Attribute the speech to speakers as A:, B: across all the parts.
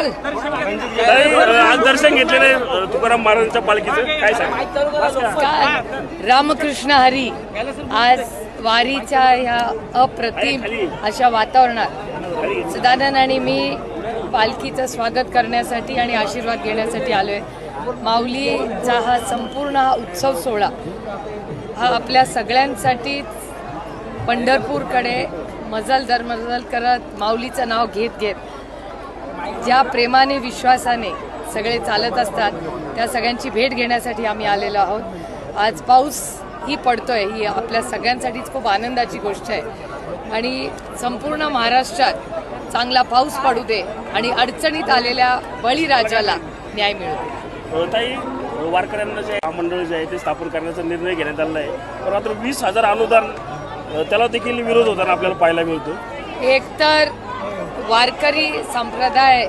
A: आज दर्शन घेतलेलं आहे तुकाराम महाराजांच्या पालखीचं. काय सांग?
B: रामकृष्ण हरी. आज वारीच्या ह्या अप्रतिम अशा वातावरणात सदानंद आणि मी पालखीचं स्वागत करण्यासाठी आणि आशीर्वाद घेण्यासाठी आलोय. माऊलीचा हा संपूर्ण हा उत्सव सोहळा हा आपल्या सगळ्यांसाठीच पंढरपूरकडे मजल दर मजल करत माऊलीचं नाव घेत घेत ज्या प्रेमाने विश्वासाने सगळे चालत असतात त्या सगळ्यांची भेट घेण्यासाठी आम्ही आलेलो आहोत. आज पाऊस ही पडतोय ही आपल्या सगळ्यांसाठीच खूप आनंदाची गोष्ट आहे. आणि संपूर्ण महाराष्ट्रात चांगला पाऊस पडू दे आणि अडचणीत आलेल्या बळीराजाला न्याय मिळू दे.
A: वारकऱ्यांना जे महामंडळ जे आहे ते स्थापन करण्याचा निर्णय घेण्यात आलेला आहे. पण मात्र वीस हजार अनुदान त्याला देखील विरोध होताना आपल्याला पाहायला मिळतो.
B: एकतर वारकरी संप्रदाय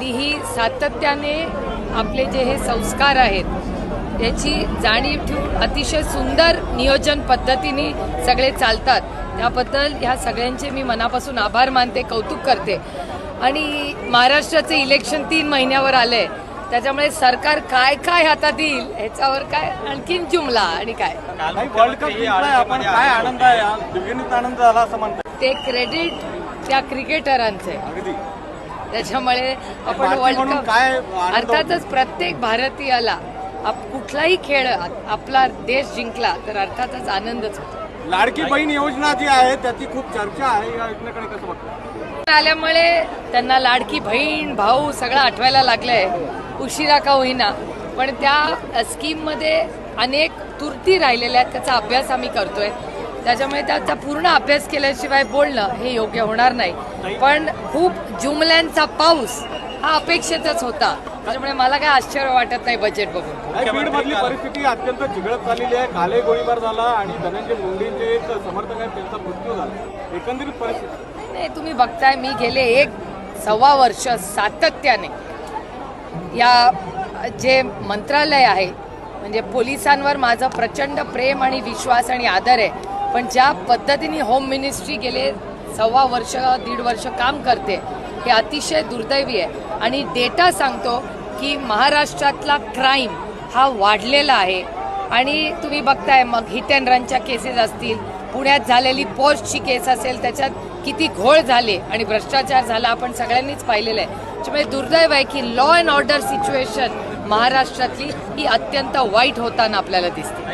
B: ही सातत्याने आपले जे हे संस्कार आहेत त्याची जाणीव ठेवून अतिशय सुंदर नियोजन पद्धतीने सगळे चालतात. त्याबद्दल ह्या सगळ्यांचे मी मनापासून आभार मानते कौतुक करते. आणि महाराष्ट्राचं इलेक्शन तीन महिन्यावर आलंय. त्याच्यामुळे सरकार काय काय हातात येईल ह्याच्यावर काय आणखीन जुमला आणि काय?
C: वर्ल्ड कप आपण. काय आनंद आहे? आनंद झाला असं म्हणतात.
B: ते क्रेडिट त्या क्रिकेटरांचं. त्याच्यामुळे आपण वर्ल्ड कप अर्थातच प्रत्येक भारतीयाला कुठलाही खेळ आपला देश जिंकला तर अर्थातच आनंदच होतो.
C: लाडकी बहीण योजना जी आहे त्याची खूप चर्चा आहे. या योजनेकडे कसं बघतो?
B: आल्यामुळे त्यांना लाडकी बहीण भाऊ सगळं आठवायला लागलंय. उशिरा का होईना. पण त्या स्कीममध्ये अनेक तुरती राहिलेल्या आहेत त्याचा अभ्यास आम्ही करतोय. त्याच्यामुळे त्याचा पूर्ण अभ्यास केल्याशिवाय बोलणं हे योग्य होणार नाही. पण खूप जुमल्यांचा पाऊस हा अपेक्षितच होता. त्याच्यामुळे मला काय आश्चर्य वाटत नाही बजेट बघून.
C: मधली परिस्थिती अत्यंत चिघळत चाललेली आहे. काले गोळीबार झाला आणि धनंजय मुंडेंचे एक समर्थक आहेत त्यांचा मृत्यू झाला. एकंदरीत परिस्थिती?
B: नाही तुम्ही बघताय मी गेले एक सव्वा वर्ष सातत्याने या जे मंत्रालय आहे म्हणजे पोलिसांवर माझं प्रचंड प्रेम आणि विश्वास आणि आदर आहे पण ज्या पद्धतीने होम मिनिस्ट्री गेले सव्वा वर्ष दीड वर्ष काम करते हे अतिशय दुर्दैवी आहे. आणि डेटा सांगतो की महाराष्ट्रातला क्राईम हा वाढलेला आहे. आणि तुम्ही बघताय मग हिट अँड रनच्या केसेस असतील पुण्यात झालेली पोस्टची केस असेल त्याच्यात किती घोळ झाले आणि भ्रष्टाचार झाला आपण सगळ्यांनीच पाहिलेलं आहे. त्यामुळे दुर्दैव आहे की लॉ अँड ऑर्डर सिच्युएशन महाराष्ट्रातली ही अत्यंत वाईट होताना आपल्याला दिसते.